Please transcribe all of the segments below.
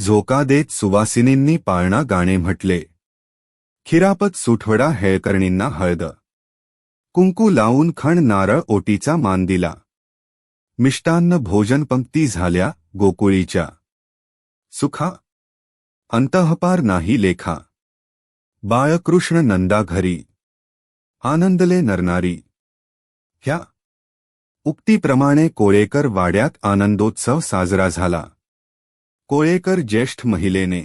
झोका देत सुवासिनींनी पाळणा गाणे म्हटले. खिरापत सुठवडा हेळकर्णींना हळद. कुंकू लावून खण नारळ ओटीचा मान दिला. मिष्टान्न भोजन पंक्ती झाल्या गोकुळीच्या. सुखा. अंतःपार नाही लेखा. बाळकृष्ण नंदा घरी. आनंदले नरनारी. ह्या. उक्तीप्रमाणे कोळेकर वाड्यात आनंदोत्सव साजरा झाला. कोळेकर ज्येष्ठ महिलेने.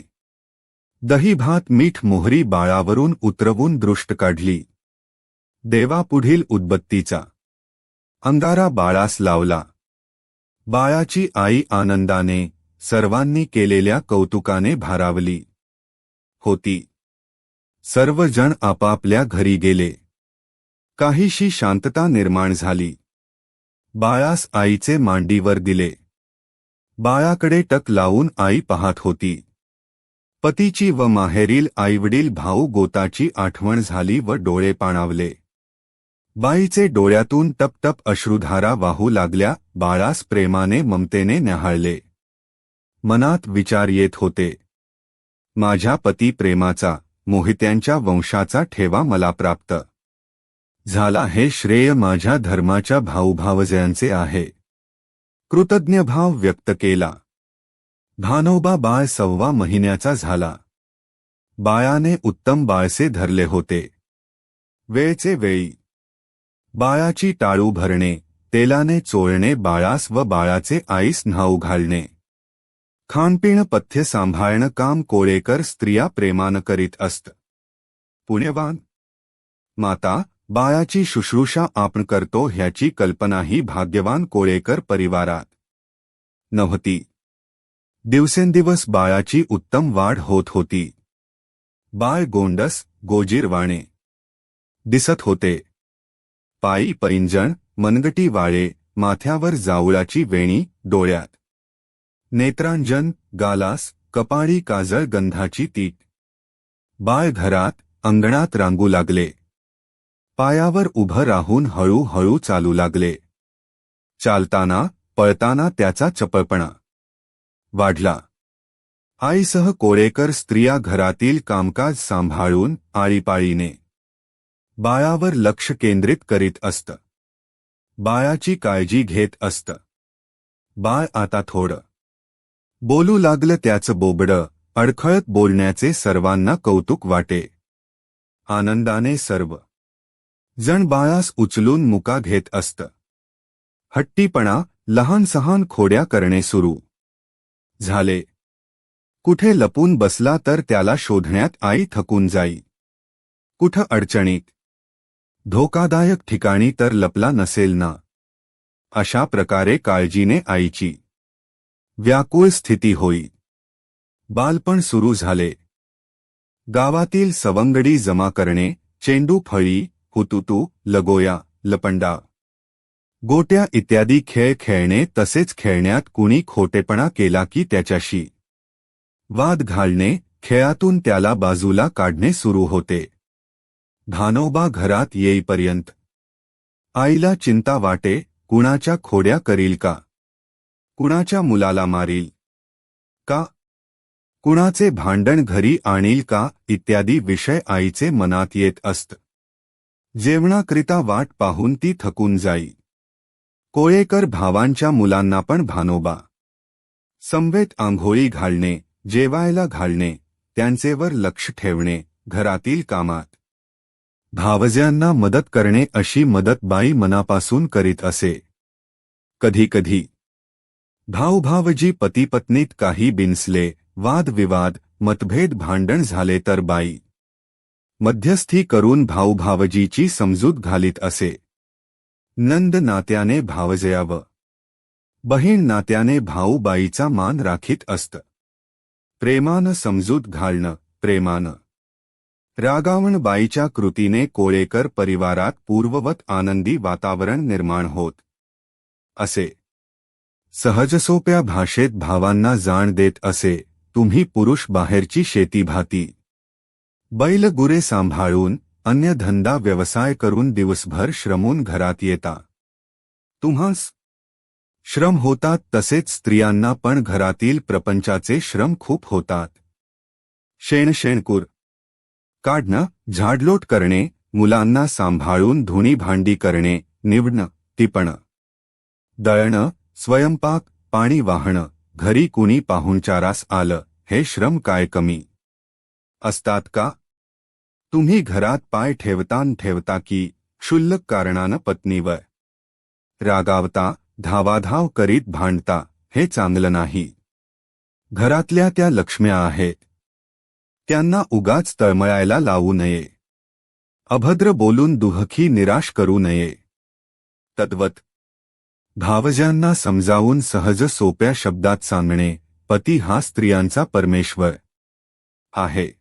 दही भात मीठ मोहरी बाळावरून उतरवून दृष्ट काढली. देवापुढील उदबत्तीचा. अंगारा बाळास लावला. बाळाची आई आनंदाने सर्वांनी केलेल्या कौतुकाने भारावली. होती. सर्वजण आपापल्या घरी गेले. काहीशी शांतता निर्माण झाली. बाळास आईचे मांडीवर दिले. बाळाकडे टक लावून आई पाहत होती. पतीची व माहेरील आईवडील भाऊ गोताची आठवण झाली व डोळे पाणावले. बाईचे डोळ्यातून टपटप अश्रुधारा वाहू लागल्या बाळास प्रेमाने ममतेने न्याहाळले. मनात विचार येत होते. माझ्या पती प्रेमाचा मोहित्यांच्या वंशाचा ठेवा मला प्राप्त. झाला हे श्रेय माझ्या धर्माच्या भाऊभावजयांचे आहे. कृतज्ञ भाव व्यक्त केला. भानोबा बाळ सव्वा महिन्याचा झाला. बाळाने उत्तम बाळसे धरले होते. वेळचे वेळी बाळाची टाळू भरणे तेलाने चोळणे बाळास व बाळाचे आईस न्हाऊ घालणे. खाणपिण पथ्य सांभाळणं काम कोळेकर स्त्रिया प्रेमानं करीत असत. पुण्यवान. माता बाळाची शुश्रूषा आपण करतो ह्याची कल्पनाही भाग्यवान कोळेकर परिवारात. नव्हती. दिवसेंदिवस बाळाची उत्तम वाढ होत होती. बाळ गोंडस गोजीरवाणे. दिसत होते. पायी पैंजण मनगटी वाळे माथ्यावर जावळाची वेणी डोळ्यात. नेत्रांजन गालास कपाळी काजळ गंधाची तीट. बाळ घरात अंगणात रांगू लागले. पायावर उभं राहून हळूहळू चालू लागले. चालताना पळताना त्याचा चपळपणा. वाढला. आईसह कोळेकर स्त्रिया घरातील कामकाज सांभाळून आळीपाळीने बाळावर लक्ष केंद्रित करीत असत. बाळाची काळजी घेत असत. बाळ आता थोडं. बोलू लागलं त्याचं बोबडं अडखळत बोलण्याचे सर्वांना कौतुक वाटे. आनंदाने सर्व. जण बाळास उचलून मुका घेत असत. हट्टीपणा लहान सहान खोड्या करणे सुरू. झाले. कुठे लपून बसला तर त्याला शोधण्यात आई थकून जाई. कुठं अडचणीत. धोकादायक ठिकाणी तर लपला नसेल ना? अशा प्रकारे काळजीने आईची व्याकुळ स्थिती होई. बालपण सुरू झाले. गावातील सवंगडी जमा करणे चेंडू फळी हुतुतू लगोया लपंडा गोट्या इत्यादी खेळ खेळणे तसेच खेळण्यात कुणी खोटेपणा केला की त्याच्याशी वाद घालणे खेळातून त्याला बाजूला काढणे सुरू होते. भानोबा घरात येईपर्यंत. आईला चिंता वाटे कुणाच्या खोड्या करील का? कुणाच्या मुलाला मारील? का? कुणाचे भांडण घरी आणील का? इत्यादी विषय आईचे मनात येत असत. जेवणाकरिता वाट पाहून ती थकून जाई. कोळेकर भावांच्या मुलांना पण भानोबा. संवेत आंघोळी घालणे जेवायला घालणे त्यांचेवर लक्ष ठेवणे घरातील कामात. भावज्यांना मदत करणे अशी मदत बाई मनापासून करीत असे. कधीकधी भाऊभावजी पतीपत्नीत काही बिनसले वादविवाद मतभेद भांडण झाले तर बाई मध्यस्थी करून भाऊभावजीची समजूत घालीत असे. नंद नात्याने भावजयाव. बहीण नात्याने भाऊबाईचा मान राखीत असत. प्रेमानं समजूत घालणं प्रेमानं रागावणबाईच्या कृतीने कोळेकर परिवारात पूर्ववत आनंदी वातावरण निर्माण होत. असे. सहजसोप्या भाषेत भावांना जाण देत असे तुम्ही पुरुष बाहेरची शेती भाती. बैल गुरे सांभाळून अन्य धंदा व्यवसाय करून दिवसभर श्रमून घरात येता. तुम्हास श्रम होतात तसेच स्त्रियांना पण घरातील प्रपंचाचे श्रम खूप होतात. शेणशेणकूर काढणं झाडलोट करणे मुलांना सांभाळून धुणी भांडी करणे निवडणं टिपणं. दळणं स्वयंपाक पाणी वाहणं घरी कुणी पाहुणचारास आलं हे श्रम काय कमी? असतात का? तुम्ही घरात पाय ठेवतान ठेवता की क्षुल्लक कारणानं पत्नीवर रागावता धावाधाव करीत भांडता हे चांगलं नाही. घरातल्या त्या लक्ष्म्या आहेत त्यांना उगाच तळमळायला लावू नये. अभद्र बोलून दुहखी निराश करू नये. तद्वत भावजांना समजावून सहज सोप्या शब्दात सांगणे पती हा स्त्रियांचा परमेश्वर आहे.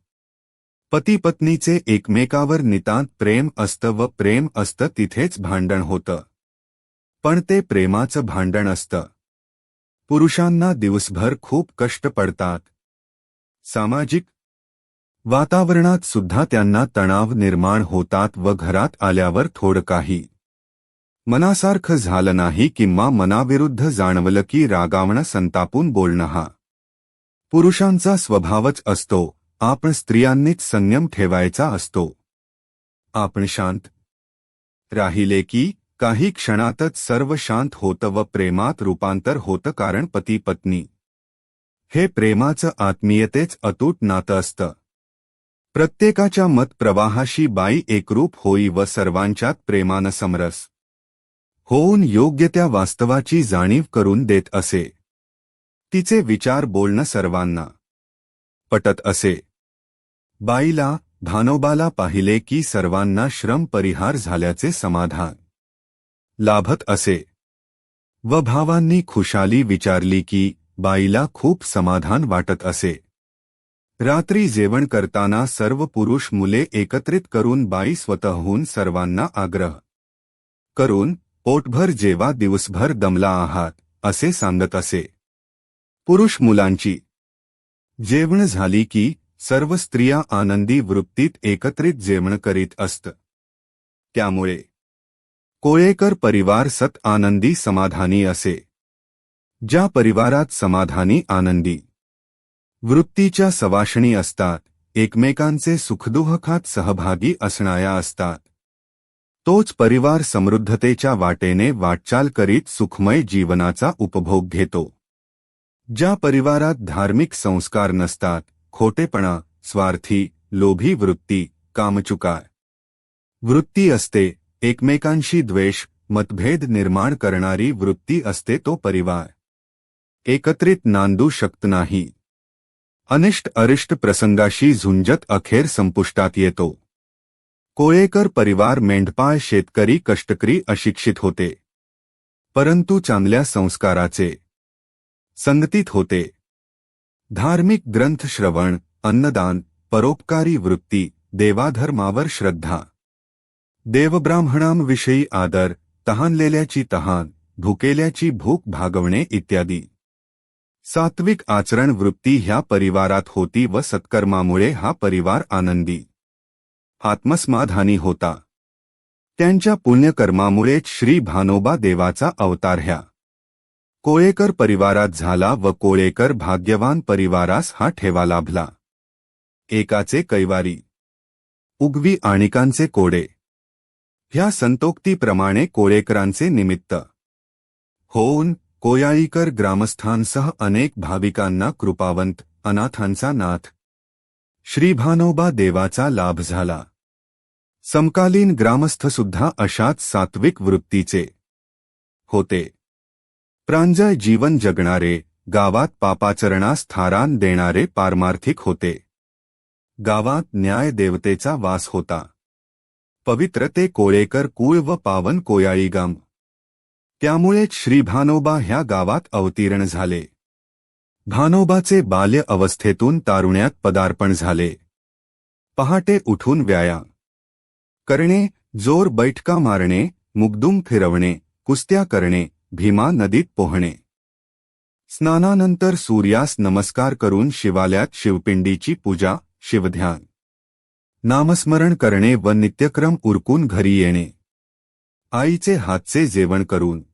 पती पत्नीचे एकमेकावर नितांत प्रेम असतं व प्रेम असतं तिथेच भांडण होतं. पण ते प्रेमाचं भांडण असतं. पुरुषांना दिवसभर खूप कष्ट पडतात. सामाजिक वातावरणात सुद्धा त्यांना तणाव निर्माण होतात व घरात आल्यावर थोडं काही मनासारखं झालं नाही किंवा मनाविरुद्ध जाणवलं की रागावणं संतापून बोलणं हा पुरुषांचा स्वभावच असतो. आपण स्त्रियांनीच संयम ठेवायचा असतो. आपण शांत राहिले की काही क्षणातच सर्व शांत होतं व प्रेमात रूपांतर होतं कारण पती पत्नी हे प्रेमाचं आत्मीयतेच अतूट नातं असतं. प्रत्येकाच्या मतप्रवाहाशी बाई एकरूप होई व सर्वांच्यात प्रेमानं समरस. होऊन योग्य त्या वास्तवाची जाणीव करून देत असे. तिचे विचार बोलणं सर्वांना. पटत असे. बाईला भानोबाला पाहिले की सर्वांना श्रम परिहार झाल्याचे समाधान. लाभत असे. व भावांनी खुशाली विचारली की बाईला खूप समाधान वाटत असे. रात्री जेवण करताना सर्व पुरुष मुले एकत्रित करून बाई स्वतःहून सर्वांना आग्रह करून पोटभर जेवा दिवसभर दमला आहात असे सांगत असे. पुरुष मुलांची जेवण झाली की सर्व स्त्रिया आनंदी वृत्तीत एकत्रित जेवण करीत असत. त्यामुळे कोळेकर परिवार सत आनंदी समाधानी असे. ज्या परिवारात समाधानी आनंदी वृत्तीच्या सवाशणी असतात एकमेकांचे सुखदुःखात सहभागी असणाऱ्या असतात. तोच परिवार समृद्धतेच्या वाटेने वाटचाल करीत सुखमय जीवनाचा उपभोग घेतो. ज्या परिवारात धार्मिक संस्कार नसतात खोटेपणा स्वार्थी लोभी वृत्ती कामचुकार. वृत्ती असते एकमेकांशी द्वेष मतभेद निर्माण करणारी वृत्ती असते तो परिवार. एकत्रित नांदू शकत नाही. अनिष्ट अरिष्ट प्रसंगाशी झुंजत अखेर संपुष्टात येतो. कोळेकर परिवार मेंढपाळ शेतकरी कष्टकरी अशिक्षित होते. परंतु चांगल्या संस्काराचे संगतीत होते. धार्मिक ग्रंथ श्रवण, अन्नदान, परोपकारी वृत्ती, देवाधर्मावर श्रद्धा. देवब्राह्मणांविषयी आदर, तहानलेल्याची तहान, भुकेल्याची भूक भागवणे इत्यादी. सात्विक आचरण वृत्ती ह्या परिवारात होती व सत्कर्मामुळे हा परिवार आनंदी. आत्मसमाधानी होता. त्यांच्या पुण्यकर्मामुळेच श्री भानोबा देवाचा अवतार ह्या. कोळेकर परिवारात झाला व कोळेकर भाग्यवान परिवारास हा ठेवा लाभला. एकाचे कैवारी. उगवी आणिकांचे कोडे. ह्या संतोक्तीप्रमाणे कोळेकरांचे निमित्त. होऊन कोयाळीकर ग्रामस्थांसह अनेक भाविकांना कृपावंत अनाथांचा नाथ. श्रीभानोबा देवाचा लाभ झाला. समकालीन ग्रामस्थसुद्धा अशाच सात्विक वृत्तीचे होते. प्रांजळ जीवन जगणारे गावात पापाचरणास थारान देणारे पारमार्थिक होते. गावात न्याय देवतेचा वास होता. पवित्र ते कोळेकर कुळ व पावन कोयाळीगाम त्यामुळेच श्री भानोबा ह्या गावात अवतीर्ण झाले. भानोबाचे बाल्य अवस्थेतून तारुण्यात पदार्पण झाले. पहाटे उठून व्यायाम. करणे जोर बैठका मारणे मुगदुम फिरवणे कुस्त्या करणे भीमा नदीत पोहणे. स्नानानंतर सूर्यास नमस्कार करून शिवालयात शिवपिंडीची पूजा शिवध्यान. नामस्मरण करणे व नित्यक्रम उरकून घरी येणे. आईचे हातचे जेवण करून.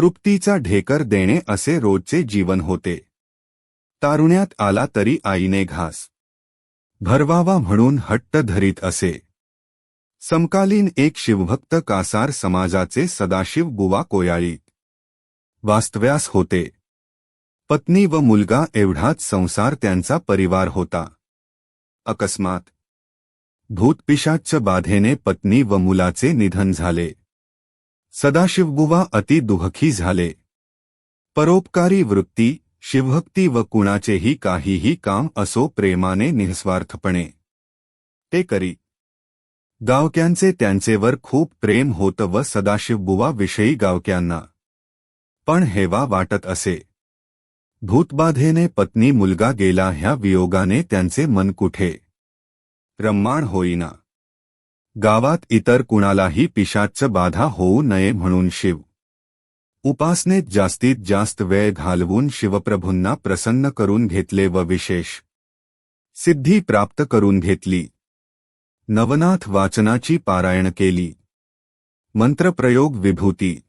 तृप्तीचा ढेकर देणे असे रोजचे जीवन होते. तारुण्यात आला तरी आईने घास. भरवावा म्हणून हट्ट धरीत असे. समकालीन एक शिवभक्त कासार समाजाचे सदाशिव बुवा कोयाळीत वास्तव्यास होते. पत्नी व मुलगा एवढाच संसार त्यांचा परिवार होता. अकस्मात. भूतपिशाच्च बाधेने पत्नी व मुलाचे निधन झाले. सदाशिवबुवा अति दुःखी झाले. परोपकारी वृत्ती शिवभक्ती व कुणाचेही काहीही काम असो प्रेमाने निःस्वार्थपणे. ते करी. गावक्यांचे त्यांचेवर खूप प्रेम होतं व सदाशिवबुवा विषयी गावक्यांना. पण हेवा वाटत असे. भूतबाधेने पत्नी मुलगा गेला ह्या वियोगाने त्यांचे मन कुठे? रम्माण होईना. गावात इतर कुणालाही पिशाच्च बाधा होऊ नये म्हणून शिव. उपासनेत जास्तीत जास्त वेळ घालवून शिवप्रभूंना प्रसन्न करून घेतले व विशेष सिद्धी प्राप्त करून घेतली. नवनाथ वाचनाची पारायण केली. मंत्रप्रयोग विभूती.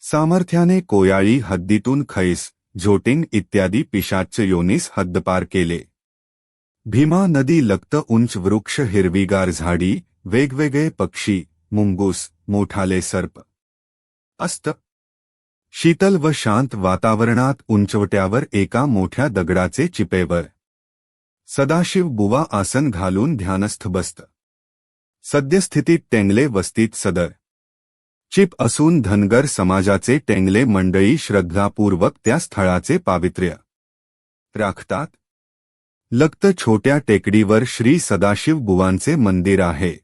सामर्थ्याने कोयाळी हद्दीतून खैस झोटिंग इत्यादी पिशाच्च योनीस हद्दपार केले. भीमा नदी लक्त उंच वृक्ष हिरवीगार झाडी वेगवेगळे पक्षी मुंगूस मोठाले सर्प. अस्त. शीतल व शांत वातावरणात उंचवट्यावर एका मोठ्या दगडाचे चिपेवर. सदाशिव बुवा आसन घालून ध्यानस्थ बसत सद्यस्थितीत टेंगले वस्तीत सदर. चिप असून धनगर समाजाचे टेंगले मंडळी श्रद्धापूर्वक त्या स्थळाचे पावित्र्य. राखतात. लक्त छोट्या टेकडीवर श्री सदाशिव बुवांचे मंदिर आहे.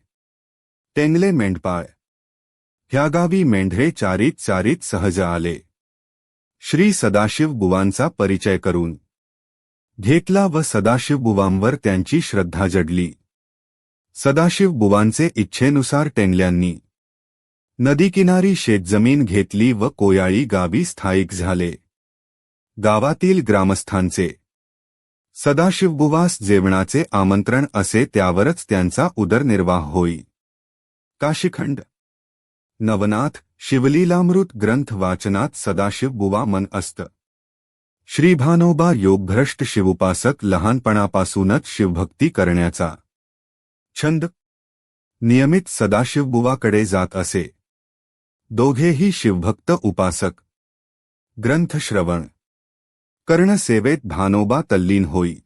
टेंगले मेंढपाळ ह्या गावी मेंढरे चारीत चारीत सहज आले. श्री सदाशिव बुवांचा परिचय करून. घेतला व सदाशिव बुवांवर त्यांची श्रद्धा जडली. सदाशिव बुवांचे इच्छेनुसार टेंगल्यांनी नदीकिनारी शेतजमीन घेतली व कोयाळी गावी स्थायिक झाले. गावातील ग्रामस्थांचे. सदाशिवबुवास जेवणाचे आमंत्रण असे त्यावरच त्यांचा उदरनिर्वाह होई. काशीखंड। नवनाथ शिवलीलामृत ग्रंथ वाचनात सदाशिवबुवा मन असत। श्री भानोबा योगभ्रष्ट शिवोपासक लहानपणापासूनच शिवभक्ती करण्याचा। छंद। नियमित सदाशिवबुवाकडे जात असे। दोघेही शिवभक्त उपासक। ग्रंथश्रवण कर्णसेवेत भानोबा तल्लीन होई।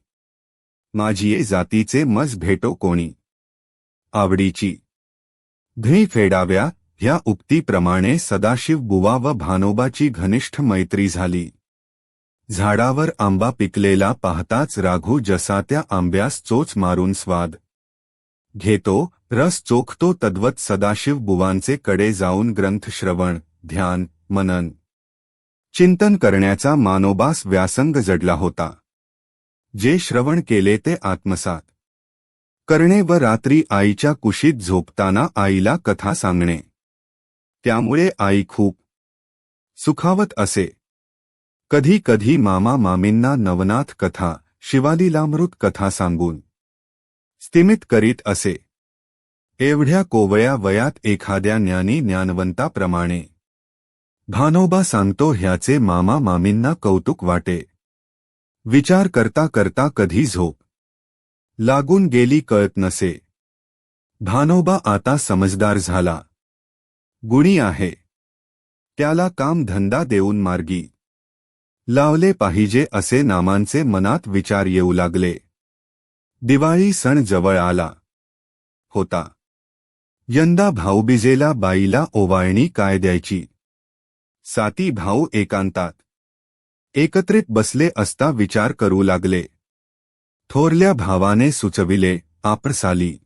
माझिये जातीचे मज भेटो कोणी। आवडीची। धी फेडाव्या ह्या उक्तीप्रमाणे सदाशिव बुवा व भानोबाची घनिष्ठ मैत्री झाली. झाडावर आंबा पिकलेला पाहताच राघू जसा त्या आंब्यास चोच मारून स्वाद घेतो रस चोखतो तद्वत सदाशिव बुवांचे कडे जाऊन ग्रंथ श्रवण ध्यान मनन. चिंतन करण्याचा मानोबास व्यासंग जडला होता. जे श्रवण केले ते आत्मसात. करणे व रात्री आईच्या कुशीत झोपताना आईला कथा सांगणे. त्यामुळे आई खूप सुखावत असे. कधी कधी मामा मामींना नवनाथ कथा शिवालीलामृत कथा सांगून स्तिमित करीत असे. एवढ्या कोवळ्या वयात एखाद्या ज्ञानी ज्ञानवंताप्रमाणे भानोबा सांगतो ह्याचे मामा मामींना कौतुक वाटे. विचार करता करता कधी झोप. लागून गेली कळत नसे. भानोबा आता समजदार झाला. गुणी आहे. त्याला काम धंदा देऊन मार्गी. लावले पाहिजे असे नामांचे मनात विचार येऊ लागले. दिवाळी सण जवळ आला. होता. यंदा भाऊबीजेला बाईला ओवाळणी काय द्यायची? साती भाऊ एकांतात. एकत्रित बसले असता विचार करू लागले. थोरल्या भावाने सुचविले आपरसाली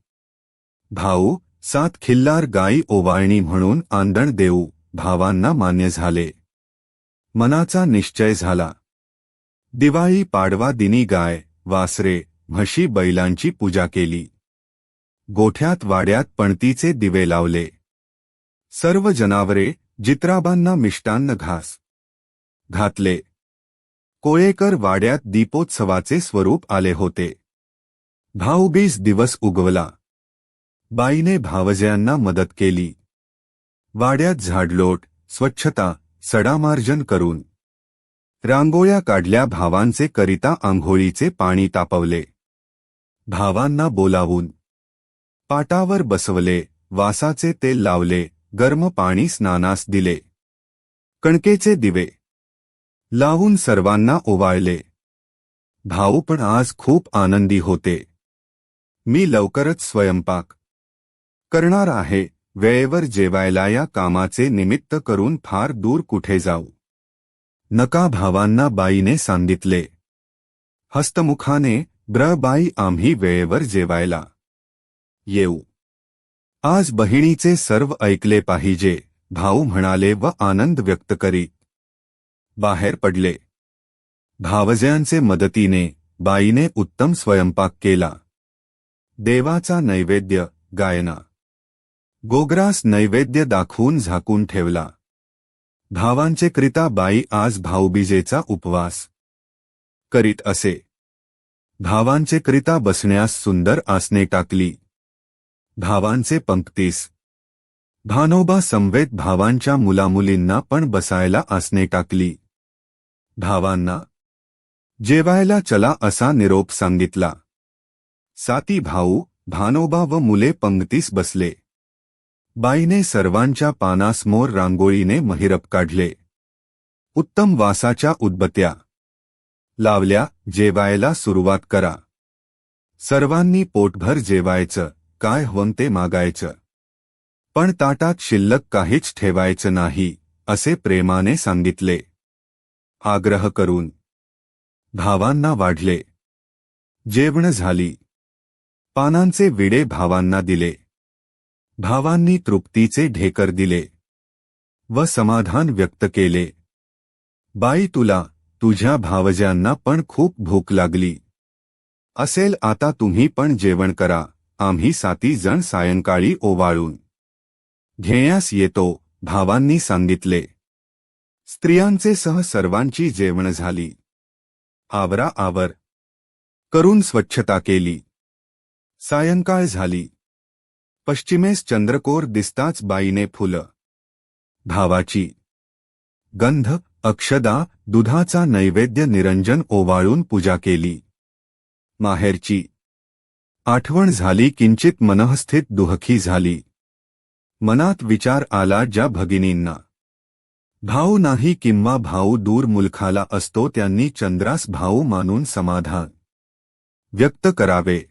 भाऊ सात खिल्लार गाई ओवाळणी म्हणून आंदण देऊ. भावांना मान्य झाले. मनाचा निश्चय झाला. दिवाळी पाडवा दिनी गाय वासरे म्हशी बैलांची पूजा केली. गोठ्यात वाड्यात पणतीचे दिवे लावले. सर्व जनावरे जित्राबांना मिष्टान्न घास घातले. कोळेकर वाड्यात दीपोत्सवाचे स्वरूप आले होते. भाऊबीज दिवस उगवला. बाईने भावजयांना मदत केली. वाड्यात झाडलोट स्वच्छता सडामार्जन करून. रांगोळ्या काढल्या भावांचे करिता आंघोळीचे पाणी तापवले. भावांना बोलावून. पाटावर बसवले वासाचे तेल लावले गर्म पाणी स्नानास दिले. कणकेचे दिवे लावून सर्वांना ओवाळले. भाऊ पण आज खूप आनंदी होते. मी लवकरच स्वयंपाक करणार आहे. वेळेवर जेवायला या कामाचे निमित्त करून फार दूर कुठे जाऊ? नका भावांना बाईने सांगितले. हस्तमुखाने ब्र बाई आम्ही वेळेवर जेवायला येऊ. आज बहिणीचे सर्व ऐकले पाहिजे भाऊ म्हणाले व आनंद व्यक्त करीत बाहेर पडले. भावजयांचे मदतीने बाईने उत्तम स्वयंपाक केला. देवाचा नैवेद्य गायना. गोग्रास नैवेद्य दाखवून झाकून ठेवला. भावांचे कृता बाई आज भाऊबीजेचा उपवास करीत असे. भावांचे कृता बसण्यास सुंदर आसने टाकली. भावांचे पंक्तीस. भानोबा समवेत भावांच्या मुलामुलींना पण बसायला आसने टाकली. भावांना. जेवायला चला असा निरोप सांगितला. साती भाऊ भानोबा व मुले पंगतीस बसले. बाईने सर्वांच्या पानासमोर रांगोळीने महिरप काढले. उत्तम वासाच्या उदबत्या. लावल्या जेवायला सुरुवात करा. सर्वांनी पोटभर जेवायचं काय हवं ते मागायचं. पण ताटात शिल्लक काहीच ठेवायचं नाही असे प्रेमाने सांगितले. आग्रह करून. भावांना वाढले. जेवण झाली. पानांचे विडे भावांना दिले. भावांनी तृप्तीचे ढेकर दिले. व समाधान व्यक्त केले. बाई तुला तुझ्या भावजांना पण खूप भूक लागली. असेल आता तुम्ही पण जेवण करा. आम्ही साती जण सायंकाळी ओवाळून. घेण्यास येतो भावांनी सांगितले. स्त्रियांचे सह सर्वांची जेवण झाली. आवरा आवर. करून स्वच्छता केली. सायंकाळ झाली. पश्चिमेस चंद्रकोर दिसताच बाईने फुलं. भावाची. गंध अक्षदा दुधाचा नैवेद्य निरंजन ओवाळून पूजा केली. माहेरची. आठवण झाली किंचित मनःस्थित दुहखी झाली. मनात विचार आला ज्या भगिनींना. भाऊ नाही किंवा भाऊ दूर मुलखाला असतो त्यांनी चंद्रास भाऊ मानून समाधान व्यक्त करावे.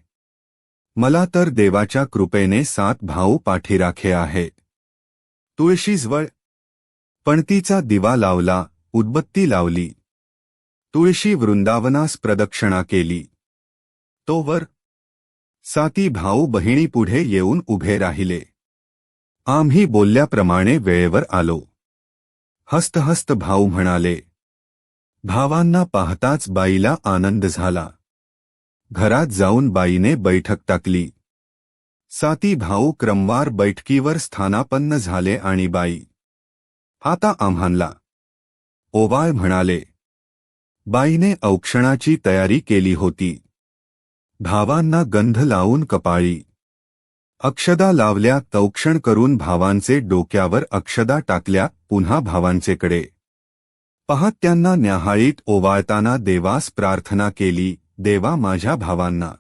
मला तर देवाच्या कृपेने सात भाऊ पाठीराखे आहे. तुळशीजवळ पणतीचा दिवा लावला उदबत्ती लावली. तुळशी वृंदावनास प्रदक्षिणा केली. तोवर साती भाऊ बहिणीपुढे येऊन उभे राहिले. आम्ही बोलल्याप्रमाणे वेळेवर आलो. हस्तहस्त भाऊ म्हणाले भावांना पाहताच बाईला आनंद झाला. घरात जाऊन बाईने बैठक टाकली. साती भाऊ क्रमवार बैठकीवर स्थानापन्न झाले आणि बाई आता आम्हानला ओवाळ म्हणाले बाईने औक्षणाची तयारी केली होती. भावांना गंध लावून कपाळी अक्षदा लावल्या तौक्षण करून भावांचे डोक्यावर अक्षदा टाकल्या पुन्हा भावांचेकडे. पाहत त्यांना न्याहाळीत ओवाळताना देवास प्रार्थना केली देवा माझ्या भावांना.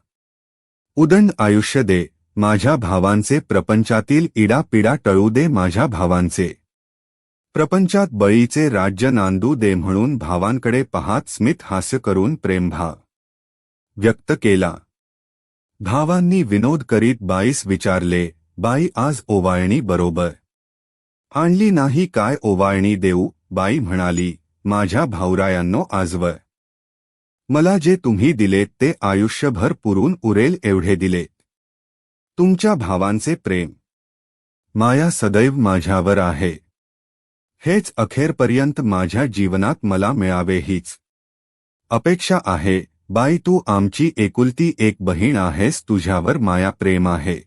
उदंड आयुष्य दे माझ्या भावांचे प्रपंचातील इडापिडा टळू दे माझ्या भावांचे. प्रपंचात बळीचे राज्य नांदू दे म्हणून भावांकडे पहात स्मित हास्य करून प्रेमभाव व्यक्त केला. भावांनी विनोद करीत बाईस विचारले बाई आज ओवाळणी बरोबर. आणली नाही काय ओवाळणी देऊ? बाई म्हणाली माझ्या भाऊरायांनो आजवर. मला जे तुम्ही दिलेत ते आयुष्यभर पुरून उरेल एवढे दिलेत तुमच्या भावांचे प्रेम. माया सदैव माझ्यावर आहे. हेच अखेरपर्यंत माझ्या जीवनात मला मिळावे हीच अपेक्षा आहे बाई तू आमची एकुलती एक बहीण आहेस तुझ्यावर माया प्रेम आहे.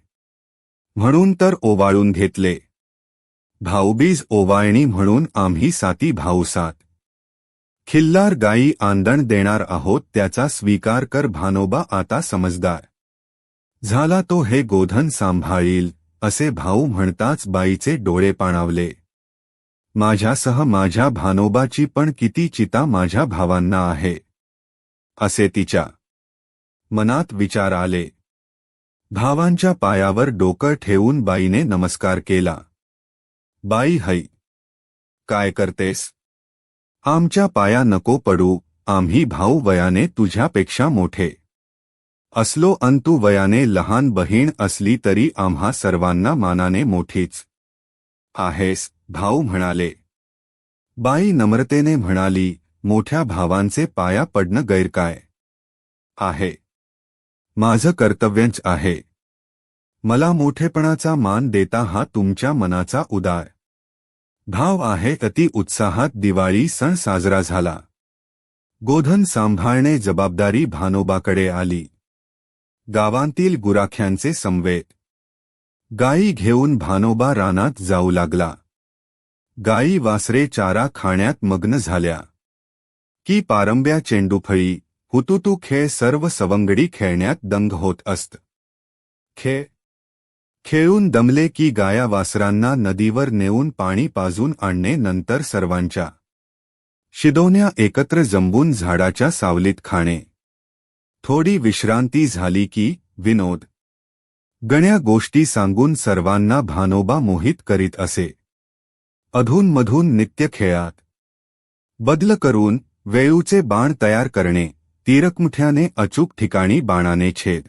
म्हणून तर ओवाळून घेतले. भाऊबीज ओवाळणी म्हणून आम्ही साती भाऊसात. खिल्लार गायी आंदण देणार आहोत त्याचा स्वीकार कर भानोबा आता समजदार. झाला तो हे गोधन सांभाळील असे भाऊ म्हणताच बाईचे डोळे पाणावले. माझ्यासह माझ्या भानोबाची पण किती चिता माझ्या भावांना आहे. असे तिच्या मनात विचार आले. भावांच्या पायावर डोकं ठेवून बाईने नमस्कार केला. बाई हई. काय करतेस? आमच्या पाया नको पडू आम्ही भाऊ वयाने तुझ्यापेक्षा मोठे. असलो अंतु वयाने लहान बहीण असली तरी आम्हा सर्वांना मानाने मोठीच. आहेस भाऊ म्हणाले. बाई नम्रतेने म्हणाली मोठ्या भावांचे पाया पडणं गैर काय आहे. माझं कर्तव्यच आहे. मला मोठेपणाचा मान देता हा तुमच्या मनाचा उदार भाव आहे. अति उत्साहात दिवाळी सण साजरा झाला. गोधन सांभाळणे जबाबदारी भानोबाकडे आली. गावांतील गुराख्यांचे समवेत गायी घेऊन भानोबा रानात जाऊ लागला. गायी वासरे चारा खाण्यात मग्न झाल्या. की पारंब्या चेंडूफळी हुतुतू खेळ सर्व सवंगडी खेळण्यात दंग होत असत. खेळ खेळून दमले की गाया वासरांना नदीवर नेऊन पाणी पाजून आणणे नंतर सर्वांच्या शिदोन्या एकत्र जंबून झाडाच्या सावलीत खाणे. थोडी विश्रांती झाली की विनोद. गण्या गोष्टी सांगून सर्वांना भानोबा मोहित करीत असे. अधूनमधून नित्य खेळात. बदल करून वेळूचे बाण तयार करणे तीरकमुठ्याने अचूक ठिकाणी बाणाने छेद.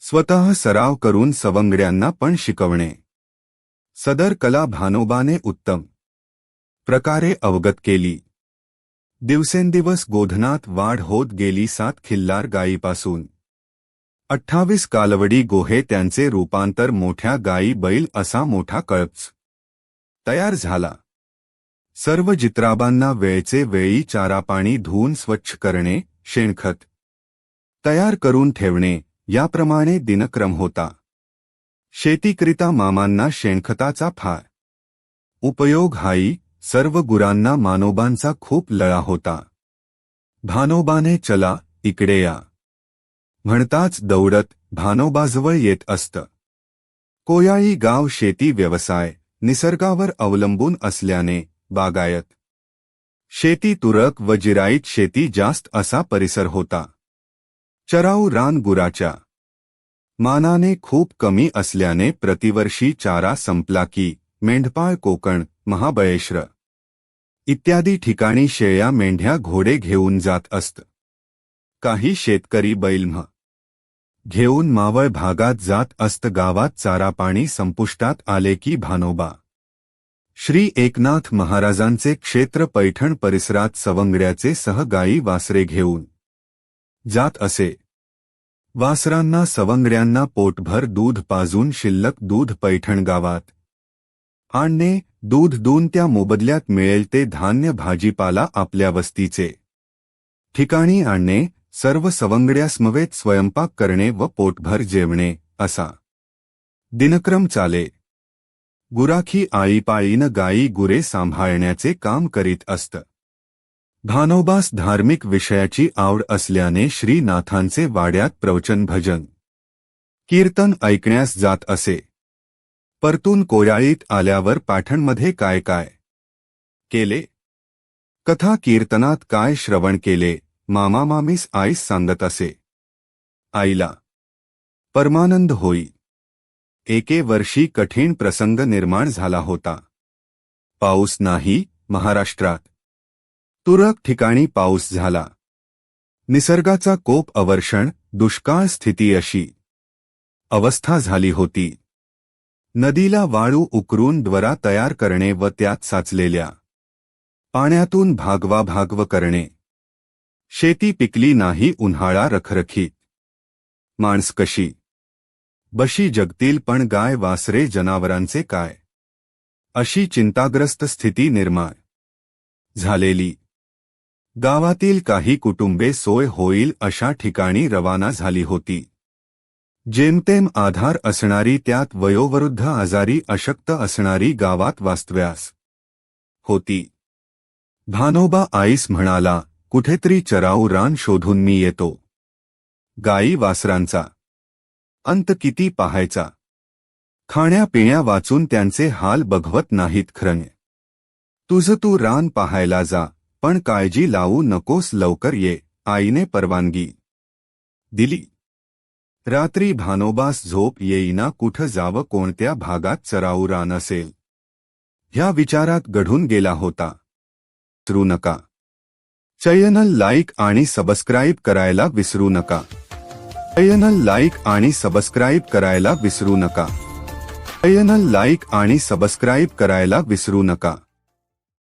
स्वतः सराव करून सवंगड्यांना पण शिकवणे. सदर कला भानोबाने उत्तम. प्रकारे अवगत केली. दिवसेंदिवस गोधनात वाढ होत गेली सात खिल्लार गायीपासून. अठ्ठावीस कालवडी गोहे त्यांचे रूपांतर मोठ्या गायी बैल असा मोठा कळप्स तयार झाला. सर्व जित्राबांना वेळचे वेळी चारापाणी धुवून स्वच्छ करणे शेणखत तयार करून ठेवणे याप्रमाणे दिनक्रम होता. शेतीकरिता मामांना शेणखताचा फार उपयोग हाई सर्व गुरांना मानोबांचा खूप लळा होता. भानोबाने चला इकडे या. म्हणताच दौडत भानोबाजवळ येत असत. कोयाळी गाव शेती व्यवसाय निसर्गावर अवलंबून असल्याने बागायत. शेती तुरक व जिराईत शेती जास्त असा परिसर होता. चराऊ रानगुराच्या मानाने खूप कमी असल्याने प्रतिवर्षी चारा संपला की मेंढपाळ कोकण महाबळेश्वर. इत्यादी ठिकाणी शेळ्या मेंढ्या घोडे घेऊन जात असत. काही शेतकरी बैलम्ह घेऊन मावळ भागात जात असत. गावात चारा पाणी संपुष्टात आले की भानोबा. श्री एकनाथ महाराजांचे क्षेत्र पैठण परिसरात सवंगड्याचे सहगाई वासरे घेऊन. जात असे. वासरांना सवंगड्यांना पोटभर दूध पाजून शिल्लक दूध पैठण गावात. आणणे दूध दून त्या मोबदल्यात मिळेल ते धान्य भाजीपाला आपल्या वस्तीचे. ठिकाणी आणणे सर्व सवंगड्यासमवेत स्वयंपाक करणे व पोटभर जेवणे असा. दिनक्रम चाले. गुराखी आळीपाळीनं गायी गुरे सांभाळण्याचे काम करीत असत. भानोबास धार्मिक विषयाची आवड असल्याने श्रीनाथांचे वाड्यात प्रवचन भजन कीर्तन ऐकण्यास जात असे. परतून कोयाळीत आल्यावर पाठणमध्ये काय काय केले? कथा कीर्तनात काय श्रवण केले? मामा मामीस आईस सांगत असे. आईला परमानंद होई. एके वर्षी कठीण प्रसंग निर्माण झाला होता. पाऊस नाही महाराष्ट्रात. तुरळक ठिकाणी पाऊस झाला. निसर्गाचा कोप अवर्षण दुष्काळ स्थिती अशी. अवस्था झाली होती. नदीला वाळू उकरून द्वरा तयार करणे व त्यात साचलेल्या पाण्यातून भागवा भागव करणे. शेती पिकली नाही उन्हाळा रखरखीत. माणस कशी? बशी जगतील पण गाय वासरे जनावरांचे काय? अशी चिंताग्रस्त स्थिती निर्माण झालेली. गावातील काही कुटुंबे सोय होईल अशा ठिकाणी रवाना झाली होती. जेमतेम आधार असणारी त्यात वयोवृद्ध आजारी अशक्त असणारी गावात वास्तव्यास होती. भानोबा आईस म्हणाला कुठेतरी चराऊ रान शोधून मी येतो. गाई वासरांचा अंत किती पाहायचा? खाण्यापिण्या वाचून त्यांचे हाल बघवत नाहीत खरं तुझं तू रान पाहायला जा पण काळजी लावू नकोस लवकर ये आईने परवानगी दिली. रात्री भानोबास झोप येईना कुठं जावं कोणत्या भागात चराऊ रान असेल. ह्या विचारात घडून गेला होता. विसरू नका. चॅनल लाईक आणि सबस्क्राईब करायला विसरू नका. चॅनल लाईक आणि सबस्क्राईब करायला विसरू नका. चॅनल लाईक आणि सबस्क्राईब करायला विसरू नका.